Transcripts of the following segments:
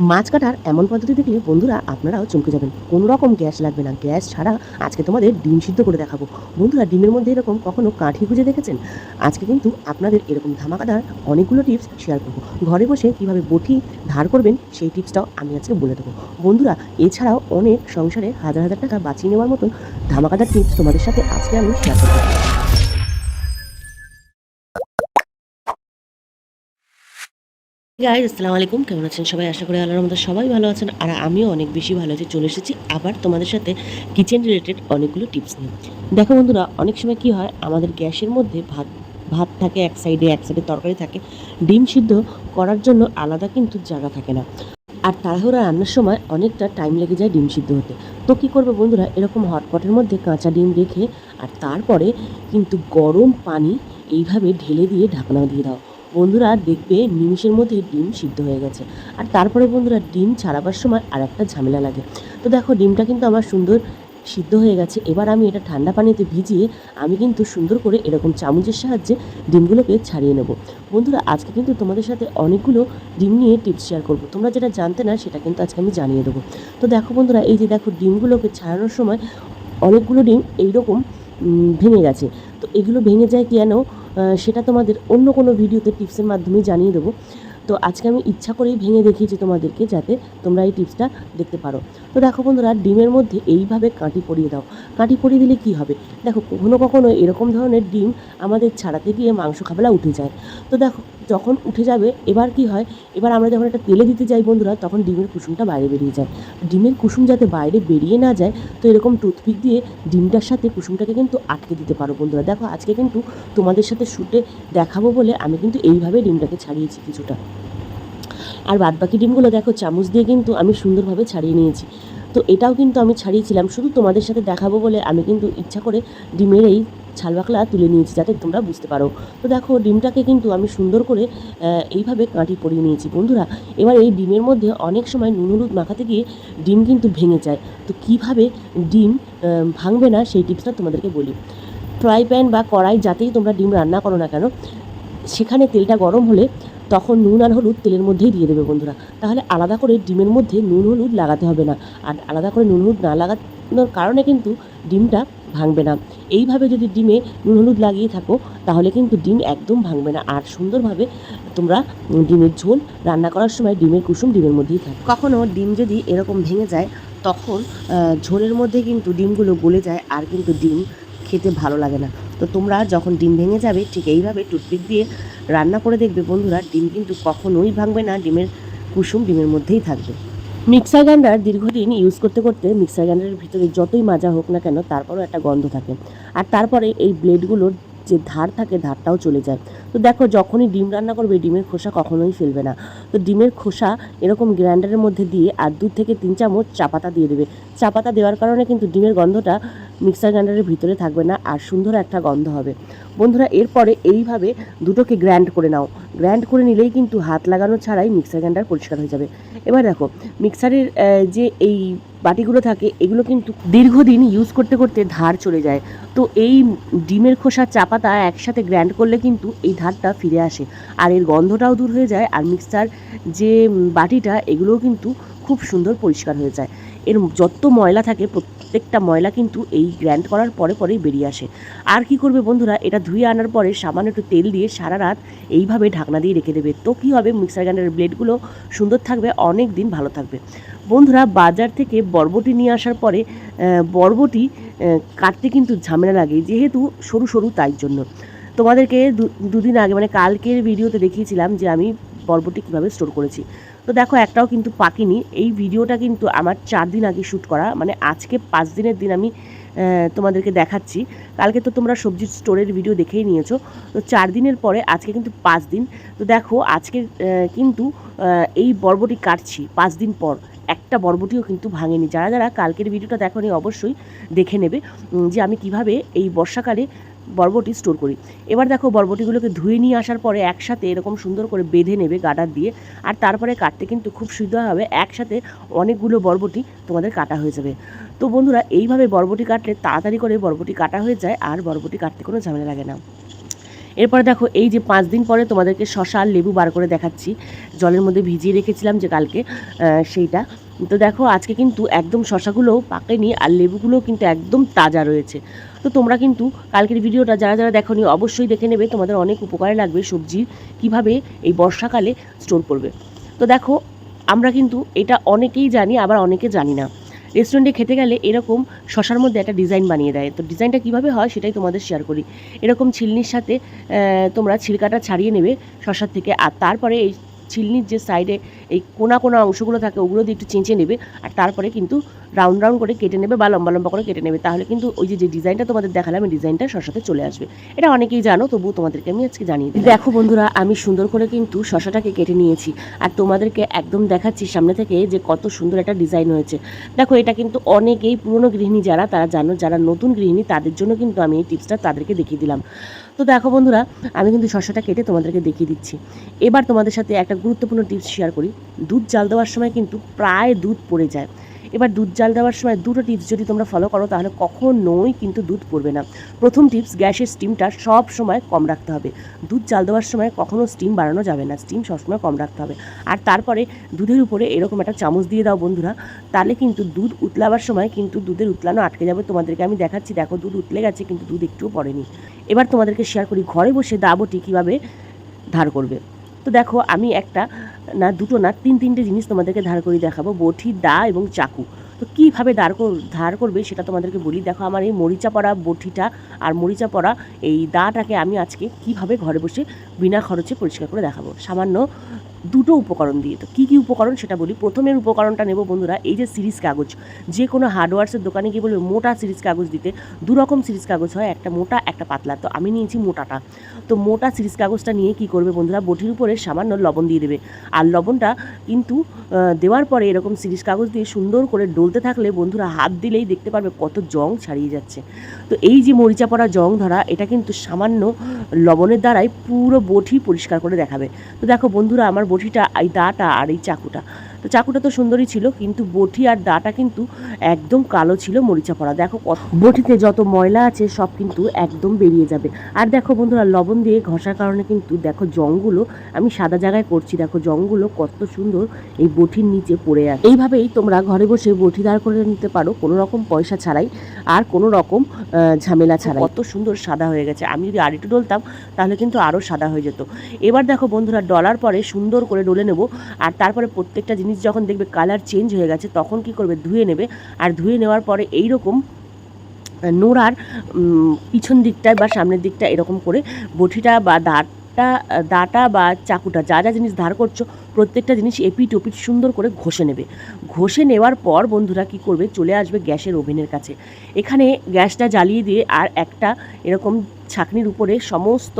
মাছ কাটার এমন পদ্ধতি দেখলে বন্ধুরা আপনারাও চমকে যাবেন। কোনো রকম গ্যাস লাগবে না। গ্যাস ছাড়া আজকে তোমাদের ডিম সিদ্ধ করে দেখাবো। বন্ধুরা, ডিমের মধ্যে এরকম কখনো কাঠি খুঁজে দেখেছেন? আজকে কিন্তু আপনাদের এরকম ধামাকাদার অনেকগুলো টিপস শেয়ার করব। ঘরে বসে কীভাবে বটি ধার করবেন, সেই টিপসটাও আমি আজকে বলে দেবো। বন্ধুরা, এছাড়াও অনেক সংসারে হাজার হাজার টাকা বাঁচিয়ে নেওয়ার মতন ধামাকাদার টিপস তোমাদের সাথে আজকে আমি শেয়ার করব। গাইজ আসসালামু আলাইকুম। কেমন আছেন সবাই? আশা করি আল্লাহর মধ্যে সবাই ভালো আছেন। আর আমিও অনেক বেশি ভালো আছি। চলে এসেছি আবার তোমাদের সাথে কিচেন রিলেটেড অনেকগুলো টিপস নিয়ে। দেখো বন্ধুরা, অনেক সময় কি হয়, আমাদের গ্যাসের মধ্যে ভাত ভাত থাকে এক সাইডে এক সাইডে তরকারি থাকে। ডিম সিদ্ধ করার জন্য আলাদা কিন্তু জায়গা থাকে না। আর তাড়াহুড়া রান্নার সময় অনেকটা টাইম লেগে যায় ডিম সিদ্ধ হতে। তো কী করবে বন্ধুরা, এরকম হটপটের মধ্যে কাঁচা ডিম রেখে আর তারপরে কিন্তু গরম পানি এইভাবে ঢেলে দিয়ে ঢাকনা দিয়ে দাও। বন্ধুরা দেখবে নিমিষের মধ্যে ডিম সিদ্ধ হয়ে গেছে। আর তারপরে বন্ধুরা ডিম ছাড়াবার সময় আর একটা ঝামেলা লাগে। তো দেখো, ডিমটা কিন্তু আমার সুন্দর সিদ্ধ হয়ে গেছে। এবার আমি এটা ঠান্ডা পানিতে ভিজিয়ে আমি কিন্তু সুন্দর করে এরকম চামচের সাহায্যে ডিমগুলোকে ছাড়িয়ে নেব। বন্ধুরা, আজকে কিন্তু তোমাদের সাথে অনেকগুলো ডিম নিয়ে টিপস শেয়ার করব। তোমরা যেটা জানতে না, সেটা কিন্তু আজকে আমি জানিয়ে দেবো। তো দেখো বন্ধুরা, এই যে দেখো, ডিমগুলোকে ছাড়ানোর সময় অনেকগুলো ডিম এইরকম ভেঙে গেছে। তো এগুলো ভেঙে যায় কেন? সেটা তোমাদের অন্য কোনো ভিডিওতে টিপসের মাধ্যমে জানিয়ে দেবো। তো আজকে আমি ইচ্ছা করেই ভেঙে দেখিয়েছি তোমাদেরকে যাতে তোমরা এই টিপসটা দেখতে পারো। তো দেখো বন্ধুরা, ডিমের মধ্যে এইভাবে কাঁটি পরিয়ে দাও। কাঁটি পরিয়ে দিলে কি হবে? দেখো, কখনো কখনো এরকম ধরনের ডিম আমাদের ছাড়াতে গিয়ে মাংস খাবেলা উঠে যায়। তো দেখো যখন উঠে যাবে, এবার কি হয়? এবার আমরা যখন এটা তেলে দিতে যাই বন্ধুরা, তখন ডিমের কুসুমটা বাইরে বেরিয়ে যায়। ডিমের কুসুম যাতে বাইরে বেরিয়ে না যায়, তো এরকম টুথপিক দিয়ে ডিমটার সাথে কুসুমটাকে কিন্তু আটকে দিতে পারো বন্ধুরা। দেখো, আজকে কিন্তু তোমাদের সাথে শুটে দেখাবো বলে আমি কিন্তু এইভাবে ডিমটাকে ছাড়িয়েছি কিছুটা। আর বাদবাকি ডিমগুলো দেখো, চামচ দিয়ে কিন্তু আমি সুন্দরভাবে ছাড়িয়ে নিয়েছি। তো এটাও কিন্তু আমি ছাড়িয়েছিলাম, শুধু তোমাদের সাথে দেখাবো বলে আমি কিন্তু ইচ্ছা করে ডিমের এই ছালবাকলা তুলে নিয়েছি যাতে তোমরা বুঝতে পারো। তো দেখো, ডিমটাকে কিন্তু আমি সুন্দর করে এইভাবে কাঁটি পরিয়ে নিয়েছি। বন্ধুরা, এবার এই ডিমের মধ্যে অনেক সময় নুন হলুদ মাখাতে গিয়ে ডিম কিন্তু ভেঙে যায়। তো কীভাবে ডিম ভাঙবে না সেই টিপসটা তোমাদেরকে বলি। ফ্রাই প্যান বা কড়াই যাতেই তোমরা ডিম রান্না করো না কেন, সেখানে তেলটা গরম হলে তখন নুন আর হলুদ তেলের মধ্যেই দিয়ে দেবে বন্ধুরা। তাহলে আলাদা করে ডিমের মধ্যে নুন হলুদ লাগাতে হবে না। আর আলাদা করে নুন হলুদ না লাগানোর কারণে কিন্তু ডিমটা ভাঙবে না। এইভাবে যদি ডিমে নুন হলুদ লাগিয়ে থাকো, তাহলে কিন্তু ডিম একদম ভাঙবে না। আর সুন্দরভাবে তোমরা ডিমের ঝোল রান্না করার সময় ডিমের কুসুম ডিমের মধ্যেই থাকে কখনো ডিম যদি এরকম ভেঙে যায়, তখন ঝোলের মধ্যে কিন্তু ডিমগুলো গলে যায় আর কিন্তু ডিম খেতে ভালো লাগে না। তো তোমরা যখন ডিম ভেঙে যাবে, ঠিক এইভাবে টুথপিক দিয়ে রান্না করে দেখবে বন্ধুরা, ডিম কিন্তু কখনোই ভাঙবে না, ডিমের কুসুম ডিমের মধ্যেই থাকবে। মিক্সার গ্রাইন্ডার দীর্ঘদিন ইউজ করতে করতে মিক্সার গ্রাইন্ডারের ভিতরে যতই মাজা হোক না কেন তারপরও একটা গন্ধ থাকে। আর তারপরে এই ব্লেডগুলোর যে ধার থাকে, ধারটাও চলে যায়। তো দেখো, যখনই ডিম রান্না করবে, ডিমের খোসা কখনোই ফেলবে না। তো ডিমের খোসা এরকম গ্রাইন্ডারের মধ্যে দিয়ে আর দু থেকে তিন চামচ চা পাতা দিয়ে দেবে। চা পাতা দেওয়ার কারণে কিন্তু ডিমের গন্ধটা মিক্সার গ্রাইন্ডারের ভিতরে থাকবে না আর সুন্দর একটা গন্ধ হবে। বন্ধুরা, এরপরে এইভাবে দুটোকে গ্র্যান্ড করে নাও। গ্র্যান্ড করে নিলেই কিন্তু হাত লাগানো ছাড়াই মিক্সার গ্রাইন্ডার পরিষ্কার হয়ে যাবে। এবার দেখো, মিক্সারের যে এই বাটিগুলো থাকে, এগুলো কিন্তু দীর্ঘদিন ইউজ করতে করতে ধার চলে যায়। তো এই ডিমের খোসা চাপাতা একসাথে গ্র্যান্ড করলে কিন্তু এই ধারটা ফিরে আসে আর এর গন্ধটাও দূর হয়ে যায় আর মিক্সার যে বাটিটা, এগুলোও কিন্তু খুব সুন্দর পরিষ্কার হয়ে যায়। এর যত ময়লা থাকে, প্রত্যেকটা ময়লা কিন্তু এই গ্র্যান্ড করার পরে পরেই বেরিয়ে আসে। আর কি করবে বন্ধুরা, এটা ধুয়ে আনার পরে সামান্য একটু তেল দিয়ে সারা রাত এইভাবে ঢাকনা দিয়ে রেখে দেবে। তো কী হবে, মিক্সার গ্রাইন্ডারের ব্লেডগুলো সুন্দর থাকবে, অনেক দিন ভালো থাকবে। বন্ধুরা, বাজার থেকে বরবটি নিয়ে আসার পরে বরবটি কাটতে কিন্তু ঝামেলা লাগে, যেহেতু সরু সরু তাই জন্য। তোমাদেরকে দুদিন আগে মানে কালকের ভিডিওতে দেখিয়েছিলাম যে আমি বরবটি কীভাবে স্টোর করেছি। তো দেখো, একটাও কিন্তু পাকিনি। এই ভিডিওটা কিন্তু আমার চার দিন আগে শ্যুট করা। মানে আজকে পাঁচ দিনের দিন আমি তোমাদেরকে দেখাচ্ছি। কালকে তো তোমরা সবজির স্টোরের ভিডিও দেখেই নিয়েছো। তো চার দিনের পরে আজকে কিন্তু পাঁচ দিন। তো দেখো, আজকে কিন্তু এই বরবটি কাটছি পাঁচ দিন পর। একটা বরবটিও কিন্তু ভাঙেনি। যারা যারা কালকের ভিডিওটা দেখোনি, অবশ্যই দেখে নেবে যে আমি কীভাবে এই বর্ষাকালে বরবটি স্টোর করি। এবার দেখো বরবটিগুলোকে ধুয়ে নিয়ে আসার পরে একসাথে এরকম সুন্দর করে বেঁধে নেবে গাডার দিয়ে। আর তারপরে কাটতে কিন্তু খুব সুবিধা হবে, একসাথে অনেকগুলো বরবটি তোমাদের কাটা হয়ে যাবে। তো বন্ধুরা, এইভাবে বরবটি কাটলে তাড়াতাড়ি করে বরবটি কাটা হয়ে যায়, আর বরবটি কাটতে কোনো ঝামেলা লাগে না। এরপরে দেখো, এই যে পাঁচ দিন পরে তোমাদেরকে শশা আর লেবু বার করে দেখাচ্ছি। জলের মধ্যে ভিজিয়ে রেখেছিলাম যে কালকে সেইটা। তো দেখো, আজকে কিন্তু একদম শশাগুলোও পাকেনি, আর লেবুগুলোও কিন্তু একদম তাজা রয়েছে। তো তোমরা কিন্তু কালকের ভিডিওটা যারা যারা দেখোনি, অবশ্যই দেখে নেবে। তোমাদের অনেক উপকারে লাগবে সবজি, কীভাবে এই বর্ষাকালে স্টোর করবে। তো দেখো, আমরা কিন্তু এটা অনেকেই জানি, আবার অনেকে জানি না। রেস্টুরেন্টে খেতে গেলে এরকম শশার মধ্যে একটা ডিজাইন বানিয়ে দেয়। তো ডিজাইনটা কীভাবে হয় সেটাই তোমাদের শেয়ার করি। এরকম ছিলনির সাথে তোমরা ছিলকাটা ছাড়িয়ে নেবে শশার থেকে। আর তারপরে এই ছিলনির যে সাইডে এই কোনা কোনা অংশগুলো থাকে, ওগুলো দিয়ে একটু চেঁচে নেবে আর তারপরে কিন্তু রাউন্ড রাউন্ড করে কেটে নেবে বা লম্বা লম্বা করে কেটে নেবে। তাহলে কিন্তু ওই যে যে ডিজাইনটা তোমাদের দেখালাম, এই ডিজাইনটা শশাতে চলে আসবে। এটা অনেকেই জানো, তবুও তোমাদেরকে আমি আজকে জানিয়ে দিই। দেখো বন্ধুরা, আমি সুন্দর করে কিন্তু শশাটাকে কেটে নিয়েছি আর তোমাদেরকে একদম দেখাচ্ছি সামনে থেকে যে কত সুন্দর একটা ডিজাইন হয়েছে। দেখো, এটা কিন্তু অনেকেই পুরনো গৃহিণী যারা, তারা জানো, যারা নতুন গৃহিণী, তাদের জন্য কিন্তু আমি এই টিপসটা তাদেরকে দেখিয়ে দিলাম। তো দেখো বন্ধুরা, আমি কিন্তু শসাটা কেটে তোমাদেরকে দেখিয়ে দিচ্ছি। এবার তোমাদের সাথে একটা গুরুত্বপূর্ণ টিপস শেয়ার করি। দুধ জাল দেওয়ার সময় কিন্তু প্রায় দুধ পড়ে যায়। এবার দুধ জাল দেওয়ার সময় দুটো টিপস যদি তোমরা ফলো করো, তাহলে কখনোই কিন্তু দুধ পড়বে না। প্রথম টিপস গ্যাসের স্টিমটা সব সময় কম রাখতে হবে। দুধ জাল দেওয়ার সময় কখনো স্টিম বাড়ানো যাবে না স্টিম সবসময় কম রাখতে হবে। আর তারপরে দুধের উপরে এরকম একটা চামচ দিয়ে দাও বন্ধুরা, তাহলে কিন্তু দুধ উতলাবার সময় কিন্তু দুধের উতলানো আটকে যাবে। তোমাদেরকে আমি দেখাচ্ছি, দেখো দুধ উতলে গেছে কিন্তু দুধ একটুও পড়েনি। এবার তোমাদেরকে শেয়ার করি, ঘরে বসে দাবটি কীভাবে ধার করবে? তো দেখো, আমি একটা, না দুটো না, তিন তিনটে জিনিস তোমাদেরকে ধার করে দেখাবো। বটি, দা এবং চাকু। তো কীভাবে দাঁড় কর, ধার করবে সেটা তোমাদেরকে বলি। দেখো, আমার এই মরিচা পড়া বটিটা আর মরিচা পড়া এই দাটাকে আমি আজকে কীভাবে ঘরে বসে বিনা খরচে পরিষ্কার করে দেখাবো। সামান্য দুটো উপকরণ দিয়ে। তো কী কী উপকরণ সেটা বলি। প্রথমের উপকরণটা নেব বন্ধুরা, এই যে সিরিজ কাগজ। যে কোনো হার্ডওয়ার্সের দোকানে গিয়ে বলবে, মোটা সিরিজ কাগজ দিতে। দু রকম সিরিজ কাগজ হয়, একটা মোটা, একটা পাতলা। তো আমি নিয়েছি মোটাটা। তো মোটা সিরিজ কাগজটা নিয়ে কি করবে বন্ধুরা, বটির উপরে সামান্য লবণ দিয়ে দেবে। আর লবণটা কিন্তু দেওয়ার পরে এরকম সিরিজ কাগজ দিয়ে সুন্দর করে ডলতে থাকলে বন্ধুরা হাত দিলেই দেখতে পারবে কত জং ছাড়িয়ে যাচ্ছে। তো এই যে মরিচা পড়া জং ধরা, এটা কিন্তু সামান্য লবণের দ্বারাই পুরো বটি পরিষ্কার করে দেখাবে। তো দেখো বন্ধুরা, আমার বটিটা এই দাটা আর এই চাকুটা। তো চাকুটা তো সুন্দরই ছিল, কিন্তু বটি আর দাটা কিন্তু একদম কালো ছিল মরিচা পড়া। দেখো বটিতে যত ময়লা আছে, সব কিন্তু একদম বেরিয়ে যাবে। আর দেখো বন্ধুরা, লবণ দিয়ে ঘষার কারণে কিন্তু দেখো জংগুলো, আমি সাদা জায়গায় করছি, দেখো জংগুলো কত সুন্দর এই বটির নিচে পড়ে আছে। এইভাবেই তোমরা ঘরে বসে বটি দাঁড় করে নিতে পারো, কোনো রকম পয়সা ছাড়াই, আর কোনো রকম ঝামেলা ছাড়াই। কত সুন্দর সাদা হয়ে গেছে। আমি যদি আর একটু ডলতাম, তাহলে কিন্তু আরও সাদা হয়ে যেত। এবার দেখো বন্ধুরা, ডলার পরে সুন্দর করে ডলে নেব, আর তারপরে প্রত্যেকটা জিনিস যখন দেখবে কালার চেঞ্জ হয়ে গেছে, তখন কি করবে? ধুয়ে নেবে। আর ধুয়ে নেওয়ার পরে এই রকম নোড়ার পিছন দিকটায় বা সামনের দিকটা এরকম করে বটিটা বা দাঁতটা দাঁটা বা চাকুটা, যা যা জিনিস ধার করছ, প্রত্যেকটা জিনিস এপিট ওপিট সুন্দর করে ঘষে নেবে। ঘষে নেওয়ার পর বন্ধুরা কি করবে? চলে আসবে গ্যাসের ওভেনের কাছে। এখানে গ্যাসটা জ্বালিয়ে দিয়ে আর একটা এরকম ছাকনির উপরে সমস্ত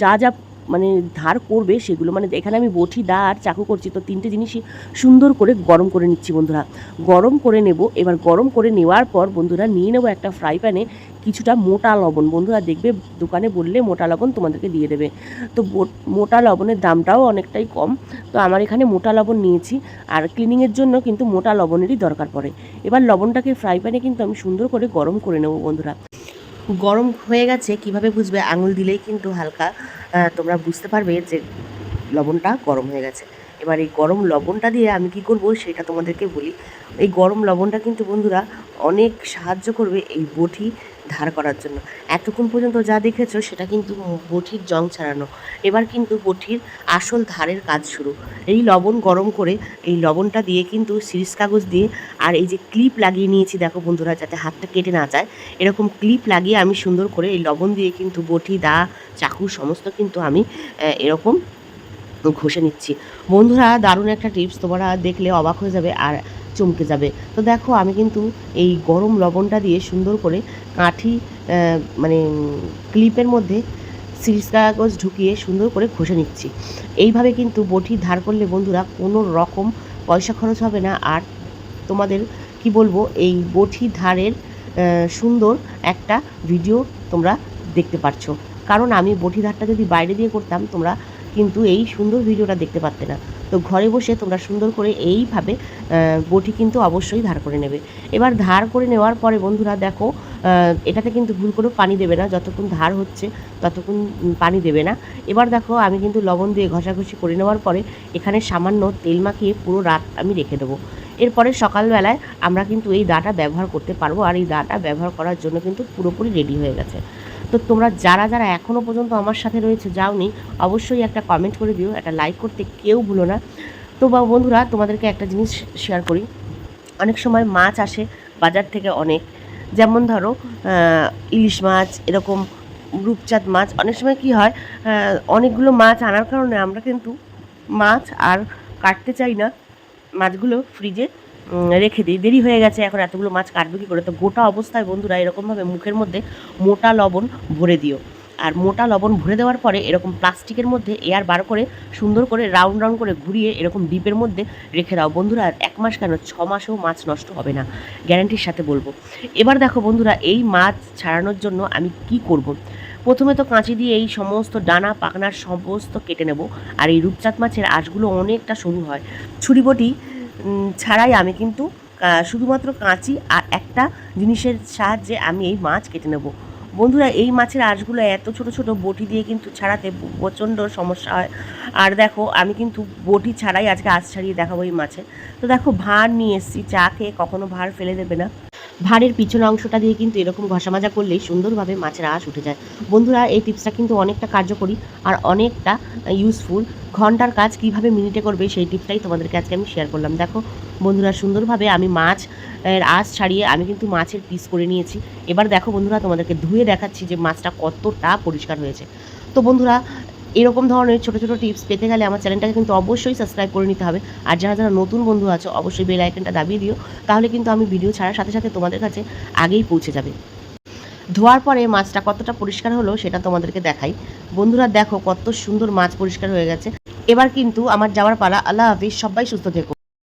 যা যা মানে ধার করবে সেগুলো মানে এখানে আমি বটি দা আর চাকু করছি, তো তিনটে জিনিসই সুন্দর করে গরম করে নিচ্ছি বন্ধুরা। গরম করে নেব, এবার গরম করে নেওয়ার পর বন্ধুরা নিয়ে নেব একটা ফ্রাই প্যানে কিছুটা মোটা লবণ। বন্ধুরা দেখবে, দোকানে বললে মোটা লবণ তোমাদেরকে দিয়ে দেবে। তো মোটা লবণের দামটাও অনেকটাই কম। তো আমার এখানে মোটা লবণ নিয়েছি, আর ক্লিনিংয়ের জন্য কিন্তু মোটা লবণেরই দরকার পড়ে। এবার লবণটাকে ফ্রাই প্যানে কিন্তু আমি সুন্দর করে গরম করে নেব বন্ধুরা। গরম হয়ে গেছে, কীভাবে বুঝবে? আঙুল দিলেই কিন্তু হালকা। তোমরা বুঝতে পারবে যে লবণটা গরম হয়ে গেছে। এবার এই গরম লবণটা দিয়ে আমি কি করব সেটা তোমাদেরকে বলি। এই গরম লবণটা কিন্তু বন্ধুরা অনেক সাহায্য করবে এই বটি ধার করার জন্য। এতক্ষণ পর্যন্ত যা দেখেছ সেটা কিন্তু বটির জং ছাড়ানো। এবার কিন্তু বটির আসল ধারের কাজ শুরু। এই লবণ গরম করে এই লবণটা দিয়ে কিন্তু সিরিজ কাগজ দিয়ে আর এই যে ক্লিপ লাগিয়ে নিয়েছি, দেখো বন্ধুরা, যাতে হাতটা কেটে না যায়, এরকম ক্লিপ লাগিয়ে আমি সুন্দর করে এই লবণ দিয়ে কিন্তু বটি, দা, চাকু সমস্ত কিন্তু আমি এরকম ঘষে নিচ্ছি। বন্ধুরা, দারুণ একটা টিপস, তোমরা দেখলে অবাক হয়ে যাবে। আর চমকে যাবে। তো দেখো, আমি কিন্তু এই গরম লবণটা দিয়ে সুন্দর করে কাঠি মানে ক্লিপের মধ্যে সিরিজ কাগজ ঢুকিয়ে সুন্দর করে ঘষে নিচ্ছি। এইভাবে কিন্তু বটি ধার করলে বন্ধুরা কোনো রকম পয়সা খরচ হবে না। আর তোমাদের কি বলব, এই বটি ধারের সুন্দর একটা ভিডিও তোমরা দেখতে পাচ্ছ কারণ আমি বটি ধারটা যদি বাইরে দিয়ে করতাম, তোমরা কিন্তু এই সুন্দর ভিডিওটা দেখতে পারতে না। তো ঘরে বসে তোমরা সুন্দর করে এইভাবে বটি কিন্তু অবশ্যই ধার করে নেবে। এবার ধার করে নেওয়ার পরে বন্ধুরা দেখো এটাতে কিন্তু ভুল করেও পানি দেবে না। যতক্ষণ ধার হচ্ছে, ততক্ষণ পানি দেবে না। এবার দেখো, আমি কিন্তু লবণ দিয়ে ঘষাঘষি করে নেওয়ার পরে এখানে সামান্য তেল মাখিয়ে পুরো রাত আমি রেখে দেবো। এরপরে সকালবেলায় আমরা কিন্তু এই দাটা ব্যবহার করতে পারব। আর এই দাটা ব্যবহার করার জন্য কিন্তু পুরোপুরি রেডি হয়ে গেছে। তো তোমরা যারা যারা এখনও পর্যন্ত আমার সাথে রয়েছে, যাওনি, অবশ্যই একটা কমেন্ট করে দিও, একটা লাইক করতে কেউ ভুলো না। তো বা বন্ধুরা, তোমাদেরকে একটা জিনিস শেয়ার করি। অনেক সময় মাছ আসে বাজার থেকে অনেক। যেমন ধরো ইলিশ মাছ, এরকম রূপচাঁদ মাছ। অনেক সময় কি হয় অনেকগুলো মাছ আনার কারণে আমরা কিন্তু মাছ আর কাটতে চাই না। মাছগুলো ফ্রিজে রেখে দিই। দেরি হয়ে গেছে, এখন এতগুলো মাছ কাটবে কী করে? তো গোটা অবস্থায় বন্ধুরা এরকমভাবে মুখের মধ্যে মোটা লবণ ভরে দিও। আর মোটা লবণ ভরে দেওয়ার পরে এরকম প্লাস্টিকের মধ্যে এয়ার বার করে, সুন্দর করে রাউন্ড রাউন্ড করে ঘুরিয়ে এরকম ডিপের মধ্যে রেখে দাও। বন্ধুরা, আর এক মাস কেন? ছ মাসেও মাছ নষ্ট হবে না। গ্যারান্টির সাথে বলব। এবার দেখো বন্ধুরা, এই মাছ ছাড়ানোর জন্য আমি কি করব। প্রথমে তো কাঁচি দিয়ে এই সমস্ত ডানা পাকনার সমস্ত কেটে নেব। আর এই রূপচাঁদ মাছের আঁশগুলো অনেকটা সরু হয়। ছুরিবটি ছাড়াই আমি কিন্তু শুধুমাত্র কাঁচি আর একটা জিনিসের সাহায্যে আমি এই মাছ কেটে নেব। বন্ধুরা, এই মাছের আঁশগুলো এত ছোট ছোট বটি দিয়ে কিন্তু ছাড়াতে প্রচণ্ড সমস্যা হয়। আর দেখো, আমি কিন্তু বটি ছাড়াই আজকে আঁশ ছাড়িয়ে দেখাবো এই মাছের তো দেখো, ভার নিয়ে এসেছি, চা খেয়ে কখনো ভার ফেলে দেবে না। ভাঁড়ের পিছনের অংশটা দিয়ে কিন্তু এরকম ঘষা মাজা করলেই সুন্দরভাবে মাছের আঁশ উঠে যায়। বন্ধুরা, এই টিপসটা কিন্তু অনেকটা কার্যকরী আর অনেকটা ইউজফুল ঘণ্টার কাজ কীভাবে মিনিটে করবে সেই টিপসটাই তোমাদেরকে আজকে আমি শেয়ার করলাম। দেখো, বন্ধুরা, সুন্দরভাবে আমি মাছ আঁশ ছাড়িয়ে আমি কিন্তু মাছের পিস করে নিয়েছি। এবার দেখো বন্ধুরা, তোমাদেরকে ধুয়ে দেখাচ্ছি যে মাছটা কতটা পরিষ্কার হয়েছে। তো বন্ধুরা এরকম ধরনের ছোটো ছোটো টিপস পেতে গেলে আমার চ্যানেলটাকে কিন্তু অবশ্যই সাবস্ক্রাইব করে নিতে হবে। আর যারা যারা নতুন বন্ধু আছো, অবশ্যই বেল আইকনটা দাবিয়ে দিও। তাহলে কিন্তু আমি ভিডিও ছাড়ার সাথে সাথে তোমাদের কাছে আগেই পৌঁছে যাবে। ধোয়ার পরে মাছটা কতটা পরিষ্কার হলো সেটা তোমাদেরকে দেখাই। বন্ধুরা দেখো কত সুন্দর মাছ পরিষ্কার হয়ে গেছে। এবার কিন্তু আমার যাওয়ার পালা। আল্লাহ হাফিজ, সবাই সুস্থ থেকো।